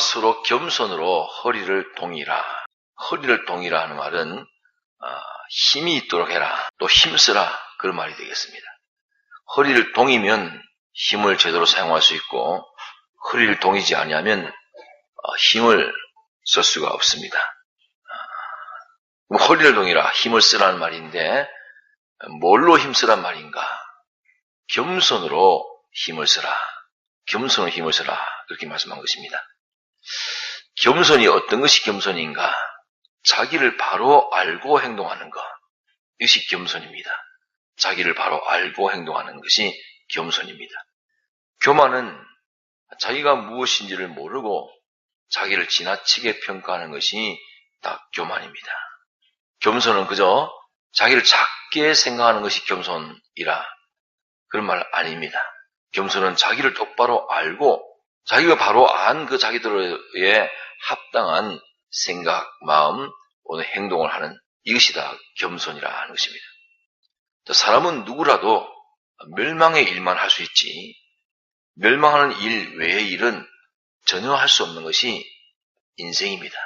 서로 겸손으로 허리를 동이라. 허리를 동이라 하는 말은 아, 힘이 있도록 해라. 또 힘쓰라. 그런 말이 되겠습니다. 허리를 동이면 힘을 제대로 사용할 수 있고 허리를 동이지 아니하면 어, 힘을 쓸 수가 없습니다. 아, 허리를 동이라 힘을 쓰라는 말인데 뭘로 힘쓰란 말인가? 겸손으로 힘을 쓰라. 겸손으로 힘을 쓰라. 그렇게 말씀한 것입니다. 겸손이 어떤 것이 겸손인가? 자기를 바로 알고 행동하는 것. 이것이 겸손입니다. 자기를 바로 알고 행동하는 것이 겸손입니다. 교만은 자기가 무엇인지를 모르고 자기를 지나치게 평가하는 것이 다 교만입니다. 겸손은 그저 자기를 작게 생각하는 것이 겸손이라 그런 말 아닙니다. 겸손은 자기를 똑바로 알고 자기가 바로 안 그 자기들의 합당한 생각, 마음, 오늘 행동을 하는 이것이 다 겸손이라 하는 것입니다. 사람은 누구라도 멸망의 일만 할 수 있지 멸망하는 일 외의 일은 전혀 할 수 없는 것이 인생입니다.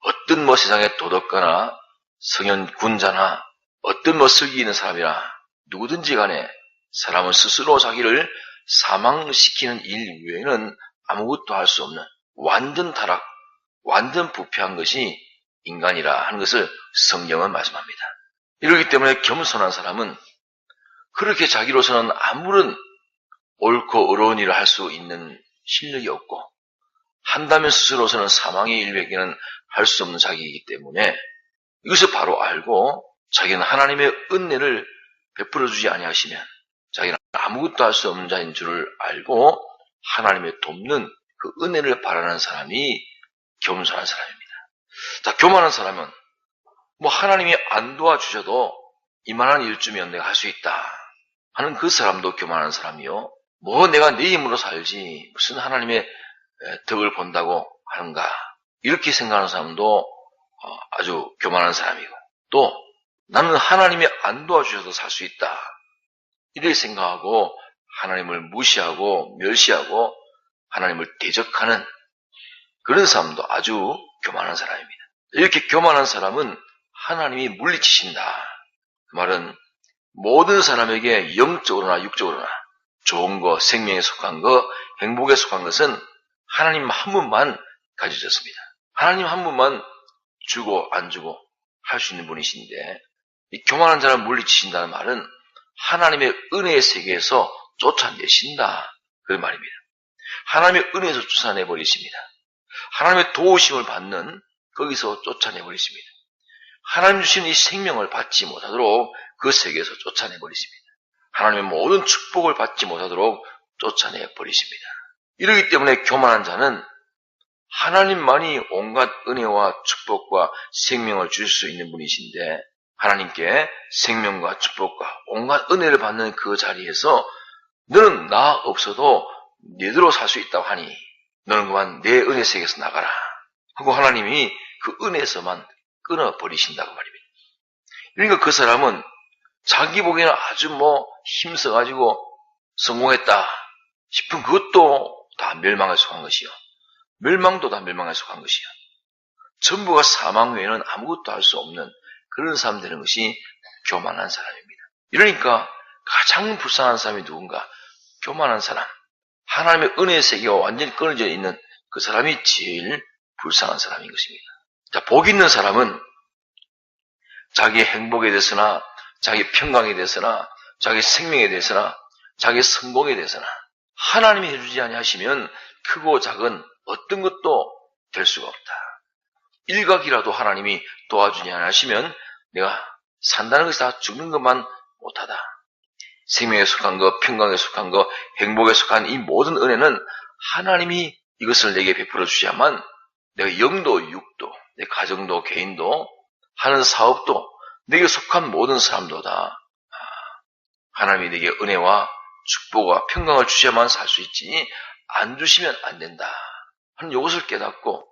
어떤 뭐 세상의 도덕가나 성현 군자나 어떤 뭐 슬기 있는 사람이나 누구든지 간에 사람은 스스로 자기를 사망시키는 일 외에는 아무것도 할 수 없는 완전 타락, 완전 부패한 것이 인간이라 하는 것을 성경은 말씀합니다. 이러기 때문에 겸손한 사람은 그렇게 자기로서는 아무런 옳고 어려운 일을 할 수 있는 실력이 없고 한다면 스스로서는 사망의 일에게는 할 수 없는 자기이기 때문에 이것을 바로 알고 자기는 하나님의 은혜를 베풀어 주지 아니하시면 아무것도 할 수 없는 자인 줄을 알고 하나님의 돕는 그 은혜를 바라는 사람이 겸손한 사람입니다. 자, 교만한 사람은 뭐 하나님이 안 도와주셔도 이만한 일쯤이면 내가 할 수 있다 하는 그 사람도 교만한 사람이요. 뭐 내가 내 힘으로 살지 무슨 하나님의 덕을 본다고 하는가 이렇게 생각하는 사람도 어, 아주 교만한 사람이고 또 나는 하나님이 안 도와주셔도 살 수 있다 이렇게 생각하고 하나님을 무시하고 멸시하고 하나님을 대적하는 그런 사람도 아주 교만한 사람입니다. 이렇게 교만한 사람은 하나님이 물리치신다. 그 말은 모든 사람에게 영적으로나 육적으로나 좋은 거, 생명에 속한 거, 행복에 속한 것은 하나님 한 분만 가지셨습니다. 하나님 한 분만 주고 안 주고 할 수 있는 분이신데 이 교만한 자를 물리치신다는 말은 하나님의 은혜의 세계에서 쫓아내신다. 그 말입니다. 하나님의 은혜에서 쫓아내 버리십니다. 하나님의 도우심을 받는 거기서 쫓아내 버리십니다. 하나님 주신 이 생명을 받지 못하도록 그 세계에서 쫓아내 버리십니다. 하나님의 모든 축복을 받지 못하도록 쫓아내 버리십니다. 이러기 때문에 교만한 자는 하나님만이 온갖 은혜와 축복과 생명을 줄수 있는 분이신데 하나님께 생명과 축복과 온갖 은혜를 받는 그 자리에서 너는 나 없어도 너대로 살 수 있다고 하니 너는 그만 내 은혜 세계에서 나가라 하고 하나님이 그 은혜에서만 끊어버리신다고 말입니다. 그러니까 그 사람은 자기 보기에는 아주 뭐 힘써가지고 성공했다 싶은 그것도 다 멸망에 속한 것이요. 멸망도 다 멸망에 속한 것이요. 전부가 사망 외에는 아무것도 할 수 없는 그런 사람 되는 것이 교만한 사람입니다. 이러니까 가장 불쌍한 사람이 누군가? 교만한 사람. 하나님의 은혜의 세계와 완전히 끊어져 있는 그 사람이 제일 불쌍한 사람인 것입니다. 자, 복 있는 사람은 자기 행복에 대해서나 자기 평강에 대해서나 자기 생명에 대해서나 자기 성공에 대해서나 하나님이 해주지 아니하시면 크고 작은 어떤 것도 될 수가 없다. 일각이라도 하나님이 도와주지 않으시면 내가 산다는 것이 다 죽는 것만 못하다. 생명에 속한 것, 평강에 속한 것, 행복에 속한 이 모든 은혜는 하나님이 이것을 내게 베풀어 주셔야만 내가 영도, 육도, 내 가정도, 개인도, 하는 사업도, 내게 속한 모든 사람도 다 아, 하나님이 내게 은혜와 축복과 평강을 주셔야만 살 수 있지 안 주시면 안 된다 하는 이것을 깨닫고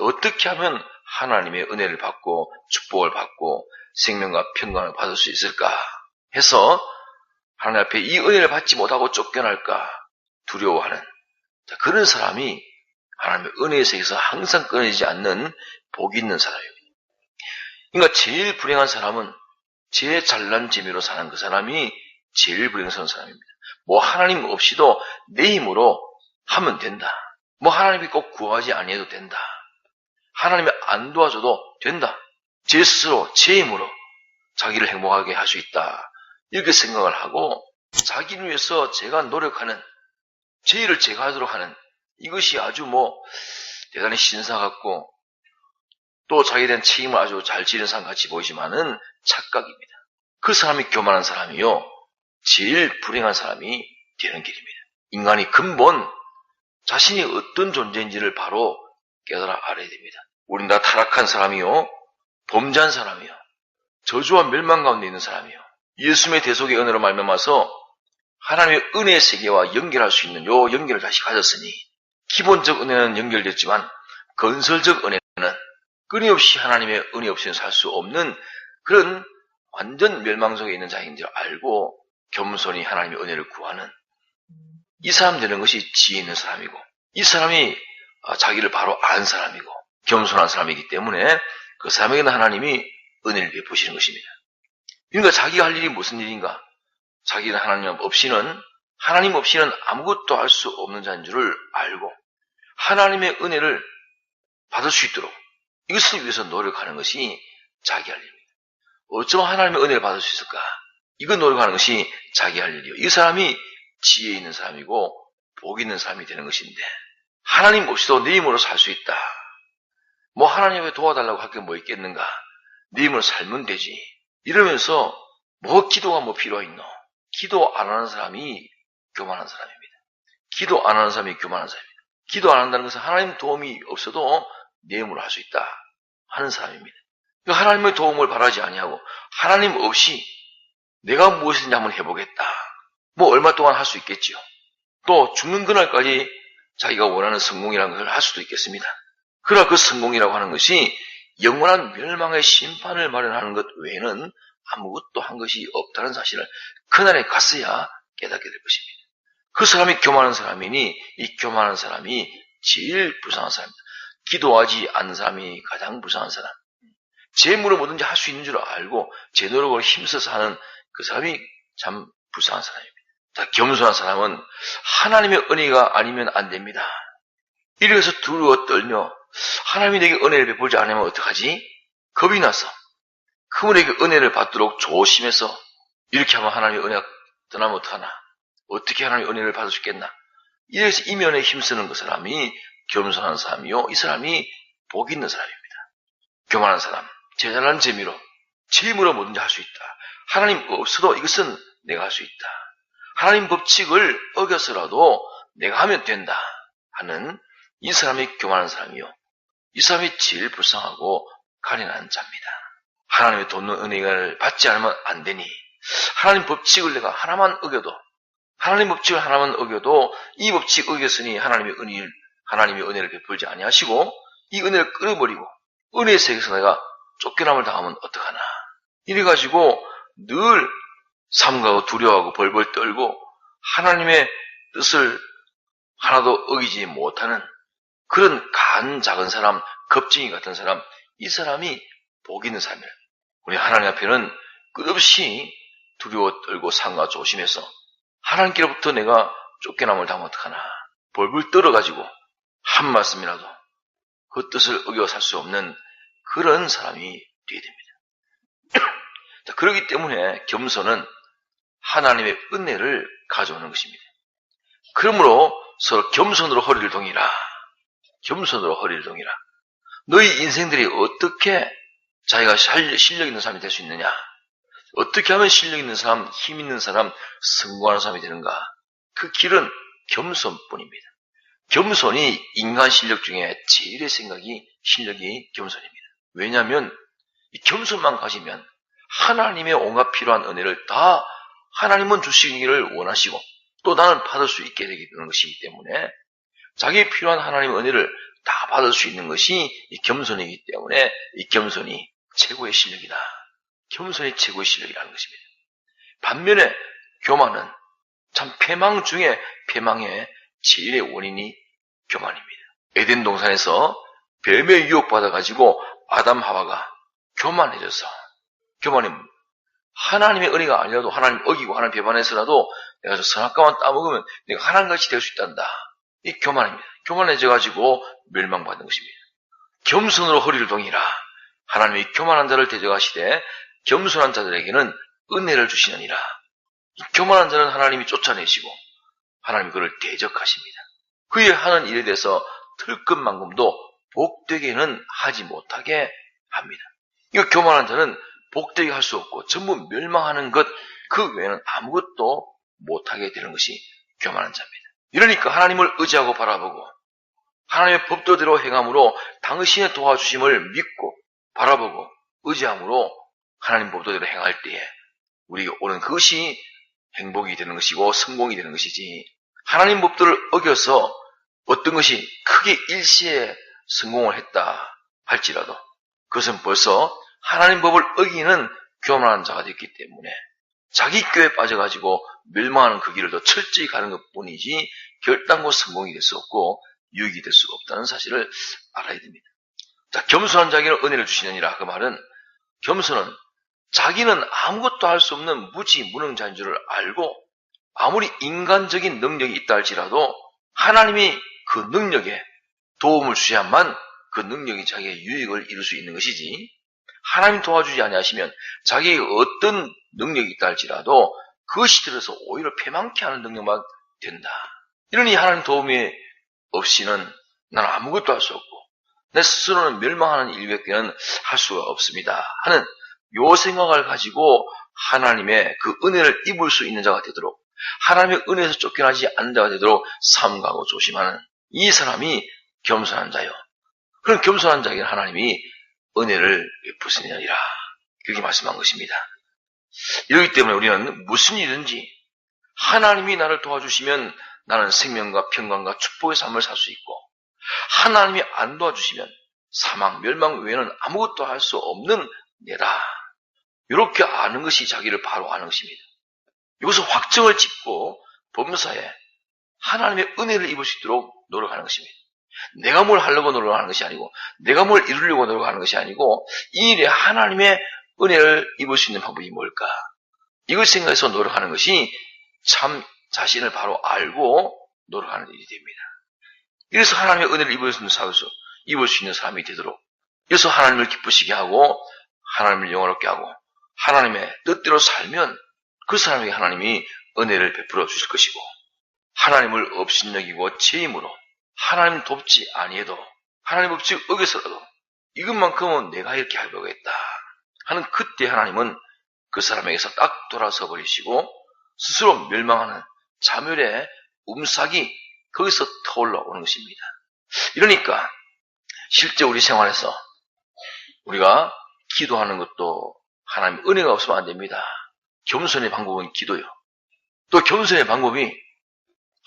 어떻게 하면 하나님의 은혜를 받고 축복을 받고 생명과 평강을 받을 수 있을까 해서 하나님 앞에 이 은혜를 받지 못하고 쫓겨날까 두려워하는 그런 사람이 하나님의 은혜의 세계에서 항상 끊어지지 않는 복이 있는 사람입니다. 그러니까 제일 불행한 사람은 제 잘난 재미로 사는 그 사람이 제일 불행스러운 사람입니다. 뭐 하나님 없이도 내 힘으로 하면 된다. 뭐 하나님이 꼭 구하지 아니해도 된다. 하나님이 안 도와줘도 된다. 제 스스로 제 힘으로 자기를 행복하게 할 수 있다. 이렇게 생각을 하고 자기를 위해서 제가 노력하는 제 일을 제가 하도록 하는 이것이 아주 뭐 대단히 신사 같고 또 자기에 대한 책임을 아주 잘 지는 사람 같이 보이지만은 착각입니다. 그 사람이 교만한 사람이요. 제일 불행한 사람이 되는 길입니다. 인간이 근본 자신이 어떤 존재인지를 바로 깨달아 알아야 됩니다. 우린 다 타락한 사람이요. 범죄한 사람이요. 저주와 멸망 가운데 있는 사람이요. 예수님의 대속의 은혜로 말미암아서 하나님의 은혜의 세계와 연결할 수 있는 요 연결을 다시 가졌으니 기본적 은혜는 연결됐지만 건설적 은혜는 끊임없이 하나님의 은혜 없이는 살 수 없는 그런 완전 멸망 속에 있는 자인 줄 알고 겸손히 하나님의 은혜를 구하는 이 사람 되는 것이 지혜 있는 사람이고 이 사람이 아, 자기를 바로 안 사람이고 겸손한 사람이기 때문에 그 사람에게는 하나님이 은혜를 베푸시는 것입니다. 그러니까 자기가 할 일이 무슨 일인가? 자기는 하나님 없이는 하나님 없이는 아무것도 할 수 없는 자인 줄을 알고 하나님의 은혜를 받을 수 있도록 이것을 위해서 노력하는 것이 자기 할 일입니다. 어쩌면 하나님의 은혜를 받을 수 있을까? 이거 노력하는 것이 자기 할 일이요. 이 사람이 지혜 있는 사람이고 복 있는 사람이 되는 것인데 하나님 없이도 내 힘으로 살 수 있다. 뭐 하나님의 도와달라고 할 게 뭐 있겠는가? 내 힘으로 살면 되지. 이러면서 뭐 기도가 뭐 필요가 있노? 기도 안 하는 사람이 교만한 사람입니다. 기도 안 하는 사람이 교만한 사람입니다. 기도 안 한다는 것은 하나님 도움이 없어도 내 힘으로 할 수 있다 하는 사람입니다. 그러니까 하나님의 도움을 바라지 아니하고 하나님 없이 내가 무엇이든지 한번 해보겠다. 뭐 얼마 동안 할 수 있겠지요. 또 죽는 그날까지 자기가 원하는 성공이라는 것을 할 수도 있겠습니다. 그러나 그 성공이라고 하는 것이 영원한 멸망의 심판을 마련하는 것 외에는 아무것도 한 것이 없다는 사실을 그날에 갔어야 깨닫게 될 것입니다. 그 사람이 교만한 사람이니 이 교만한 사람이 제일 불쌍한 사람입니다. 기도하지 않는 사람이 가장 불쌍한 사람. 재물을 뭐든지 할 수 있는 줄 알고 제 노력을 힘써서 하는 그 사람이 참 불쌍한 사람입니다. 자, 겸손한 사람은 하나님의 은혜가 아니면 안 됩니다. 이래서 두려워 떨며 하나님이 내게 은혜를 베풀지 않으면 어떡하지? 겁이 나서 그분에게 은혜를 받도록 조심해서 이렇게 하면 하나님의 은혜가 떠나면 어떡하나? 어떻게 하나님의 은혜를 받을 수 있겠나? 이래서 이면에 힘쓰는 그 사람이 겸손한 사람이요. 이 사람이 복 있는 사람입니다. 교만한 사람, 제잘난 재미로 제 힘으로 뭐든지 할 수 있다. 하나님 없어도 이것은 내가 할 수 있다. 하나님 법칙을 어겨서라도 내가 하면 된다 하는 이 사람이 교만한 사람이요. 이 사람이 제일 불쌍하고 가련한 자입니다. 하나님의 돕는 은혜를 받지 않으면 안 되니 하나님 법칙을 내가 하나만 어겨도 하나님 법칙을 하나만 어겨도 이 법칙 어겼으니 하나님의 은혜를 하나님의 은혜를 베풀지 아니하시고 이 은혜를 끊어버리고 은혜의 세계에서 내가 쫓겨남을 당하면 어떡하나 이래 가지고 늘 삼가고 두려워하고 벌벌 떨고 하나님의 뜻을 하나도 어기지 못하는 그런 간 작은 사람, 겁쟁이 같은 사람, 이 사람이 복 있는 사람이에요. 우리 하나님 앞에는 끝없이 두려워 떨고 상가 조심해서 하나님께로부터 내가 쫓겨남을 당하면 어떡하나. 벌벌 떨어가지고 한 말씀이라도 그 뜻을 어겨 살 수 없는 그런 사람이 되어야 됩니다. 자, 그렇기 때문에 겸손은 하나님의 은혜를 가져오는 것입니다. 그러므로 서로 겸손으로 허리를 동이라. 겸손으로 허리를 동이라. 너희 인생들이 어떻게 자기가 실력 있는 사람이 될 수 있느냐? 어떻게 하면 실력 있는 사람, 힘 있는 사람, 성공하는 사람이 되는가? 그 길은 겸손뿐입니다. 겸손이 인간 실력 중에 제일의 생각이 실력이 겸손입니다. 왜냐하면 이 겸손만 가지면 하나님의 온갖 필요한 은혜를 다 하나님은 주시기를 원하시고 또 나는 받을 수 있게 되는 것이기 때문에 자기의 필요한 하나님의 은혜를 다 받을 수 있는 것이 이 겸손이기 때문에 이 겸손이 최고의 실력이다. 겸손이 최고의 실력이라는 것입니다. 반면에 교만은 참 패망 중에 패망의 제일의 원인이 교만입니다. 에덴 동산에서 뱀의 유혹받아가지고 아담 하와가 교만해져서 교만이 하나님의 은혜가 아니라도 하나님 어기고 하나님 배반해서라도 내가 저 선악과만 따먹으면 내가 하나님 같이 될 수 있단다. 이 교만입니다. 교만해져가지고 멸망받는 것입니다. 겸손으로 허리를 동이라 하나님이 교만한 자를 대적하시되 겸손한 자들에게는 은혜를 주시느니라. 이 교만한 자는 하나님이 쫓아내시고 하나님이 그를 대적하십니다. 그의 하는 일에 대해서 틀끝만큼도 복되게는 하지 못하게 합니다. 이 교만한 자는 복되게 할 수 없고 전부 멸망하는 것 그 외에는 아무것도 못하게 되는 것이 교만한 자입니다. 이러니까 하나님을 의지하고 바라보고 하나님의 법도대로 행함으로 당신의 도와주심을 믿고 바라보고 의지함으로 하나님 법도대로 행할 때에 우리가 오는 그것이 행복이 되는 것이고 성공이 되는 것이지 하나님 법도를 어겨서 어떤 것이 크게 일시에 성공을 했다 할지라도 그것은 벌써 하나님 법을 어기는 교만한 자가 됐기 때문에 자기 꾀에 빠져가지고 멸망하는 그 길을 더 철저히 가는 것 뿐이지 결단코 성공이 될 수 없고 유익이 될 수가 없다는 사실을 알아야 됩니다. 자, 겸손한 자에게는 은혜를 주시느니라 그 말은 겸손은 자기는 아무것도 할 수 없는 무지 무능자인 줄을 알고 아무리 인간적인 능력이 있다 할지라도 하나님이 그 능력에 도움을 주셔야만 그 능력이 자기의 유익을 이룰 수 있는 것이지 하나님 도와주지 아니하시면 자기의 어떤 능력이 있다 할지라도 그것이 들어서 오히려 패망케 하는 능력만 된다. 이러니 하나님 도움이 없이는 나는 아무것도 할 수 없고 내 스스로는 멸망하는 일밖에는 할 수가 없습니다. 하는 요 생각을 가지고 하나님의 그 은혜를 입을 수 있는 자가 되도록 하나님의 은혜에서 쫓겨나지 않는 자가 되도록 삼가고 조심하는 이 사람이 겸손한 자요. 그런 겸손한 자에게 하나님이 은혜를 베푸시느니라. 그렇게 말씀한 것입니다. 이러기 때문에 우리는 무슨 일든지 하나님이 나를 도와주시면 나는 생명과 평강과 축복의 삶을 살 수 있고 하나님이 안 도와주시면 사망, 멸망 외에는 아무것도 할 수 없는 내다. 이렇게 아는 것이 자기를 바로 아는 것입니다. 이것을 확정을 짓고 범사에 하나님의 은혜를 입을 수 있도록 노력하는 것입니다. 내가 뭘 하려고 노력하는 것이 아니고 내가 뭘 이루려고 노력하는 것이 아니고 이 일에 하나님의 은혜를 입을 수 있는 방법이 뭘까? 이걸 생각해서 노력하는 것이 참 자신을 바로 알고 노력하는 일이 됩니다. 이래서 하나님의 은혜를 입을 수 있는 사회에서 입을 수 있는 사람이 되도록 그래서 하나님을 기쁘시게 하고 하나님을 영원롭게 하고 하나님의 뜻대로 살면 그 사람에게 하나님이 은혜를 베풀어 주실 것이고 하나님을 업신여기고 죄임으로 하나님 돕지 아니해도 하나님 없이 어겨서라도 이것만큼은 내가 이렇게 하려고했다 하는 그때 하나님은 그 사람에게서 딱 돌아서 버리시고 스스로 멸망하는 자멸의 움삭이 거기서 터올라오는 것입니다. 이러니까 실제 우리 생활에서 우리가 기도하는 것도 하나님 은혜가 없으면 안 됩니다. 겸손의 방법은 기도요. 또 겸손의 방법이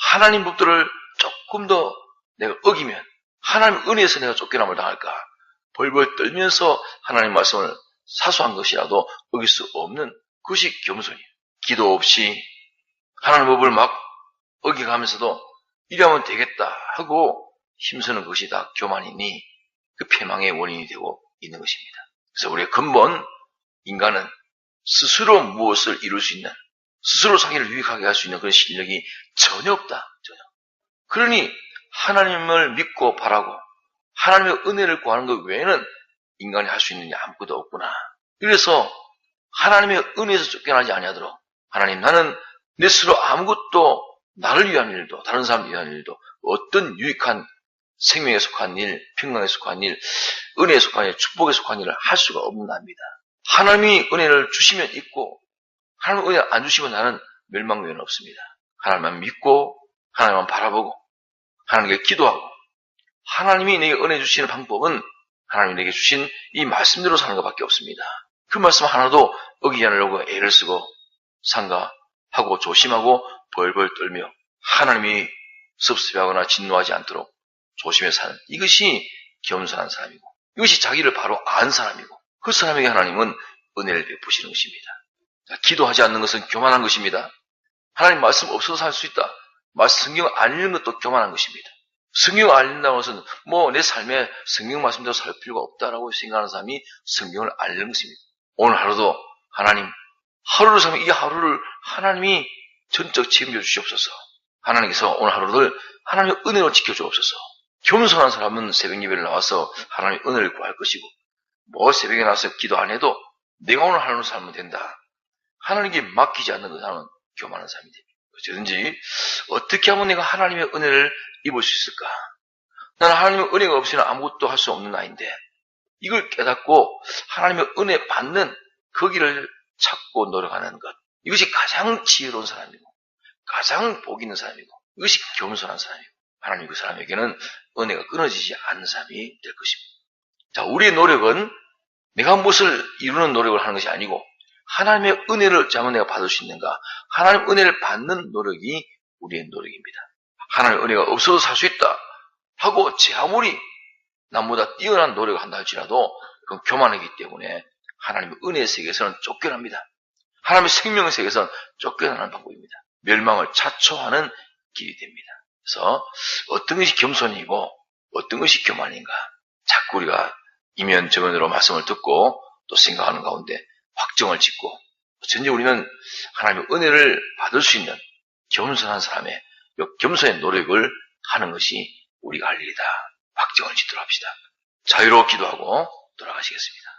하나님 법들을 조금 더 내가 어기면 하나님 은혜에서 내가 쫓겨남을 당할까 벌벌 떨면서 하나님 말씀을 사소한 것이라도 어길 수 없는 그것이 겸손이에요. 기도 없이 하나님 법을 막 어기가면서도 이러면 되겠다 하고 힘쓰는 것이 다 교만이니 그 패망의 원인이 되고 있는 것입니다. 그래서 우리의 근본 인간은 스스로 무엇을 이룰 수 있는 스스로 자기를 유익하게 할 수 있는 그런 실력이 전혀 없다. 전혀. 그러니 하나님을 믿고 바라고 하나님의 은혜를 구하는 것 외에는 인간이 할 수 있는 게 아무것도 없구나. 그래서 하나님의 은혜에서 쫓겨나지 아니하도록 하나님 나는 내 스스로 아무것도 나를 위한 일도 다른 사람을 위한 일도 어떤 유익한 생명에 속한 일, 평강에 속한 일, 은혜에 속한 일, 축복에 속한 일을 할 수가 없는답니다. 하나님이 은혜를 주시면 있고 하나님 은혜 안 주시면 나는 멸망 외에는 없습니다. 하나님만 믿고 하나님만 바라보고 하나님께 기도하고 하나님이 내게 은혜 주시는 방법은 하나님이 내게 주신 이 말씀대로 사는 것밖에 없습니다. 그 말씀 하나도 어기지 않으려고 애를 쓰고 상가하고 조심하고 벌벌 떨며 하나님이 섭섭해하거나 진노하지 않도록 조심해 사는 이것이 겸손한 사람이고 이것이 자기를 바로 안 사람이고 그 사람에게 하나님은 은혜를 베푸시는 것입니다. 자, 기도하지 않는 것은 교만한 것입니다. 하나님 말씀 없어서 살 수 있다. 말씀 성경 안 읽는 것도 교만한 것입니다. 성경을 알린다고 해서 뭐내 삶에 성경 말씀대로 살 필요가 없다라고 생각하는 사람이 성경을 알는 것입니다. 오늘 하루도 하나님 하루를 살면 이 하루를 하나님이 전적 책임져 주시옵소서. 하나님께서 오늘 하루를 하나님의 은혜로 지켜주옵소서. 겸손한 사람은 새벽 예배를 나와서 하나님의 은혜를 구할 것이고 뭐 새벽에 나와서 기도 안 해도 내가 오늘 하루를 살면 된다. 하나님께 맡기지 않는 그 사람은 교만한 사람이 됩니다. 어쩌든지 어떻게 하면 내가 하나님의 은혜를 입을 수 있을까? 나는 하나님의 은혜가 없이는 아무것도 할 수 없는 아인데 이걸 깨닫고 하나님의 은혜 받는 거기를 찾고 노력하는 것 이것이 가장 지혜로운 사람이고 가장 복 있는 사람이고 이것이 겸손한 사람이고 하나님 그 사람에게는 은혜가 끊어지지 않는 사람이 될 것입니다. 자, 우리의 노력은 내가 무엇을 이루는 노력을 하는 것이 아니고 하나님의 은혜를 자면 내가 받을 수 있는가? 하나님 은혜를 받는 노력이 우리의 노력입니다. 하나님 은혜가 없어도 살수 있다 하고 제 아무리 남보다 뛰어난 노력을 한다 할지라도 그건 교만하기 때문에 하나님의 은혜의 세계에서는 쫓겨납니다. 하나님의 생명의 세계에서는 쫓겨나는 방법입니다. 멸망을 자초하는 길이 됩니다. 그래서 어떤 것이 겸손이고 어떤 것이 교만인가 자꾸 우리가 이면저면으로 말씀을 듣고 또 생각하는 가운데 확정을 짓고 전혀 우리는 하나님의 은혜를 받을 수 있는 겸손한 사람의 이 겸손의 노력을 하는 것이 우리가 할 일이다. 확정을 짓도록 합시다. 자유로 기도 하고 돌아가시겠습니다.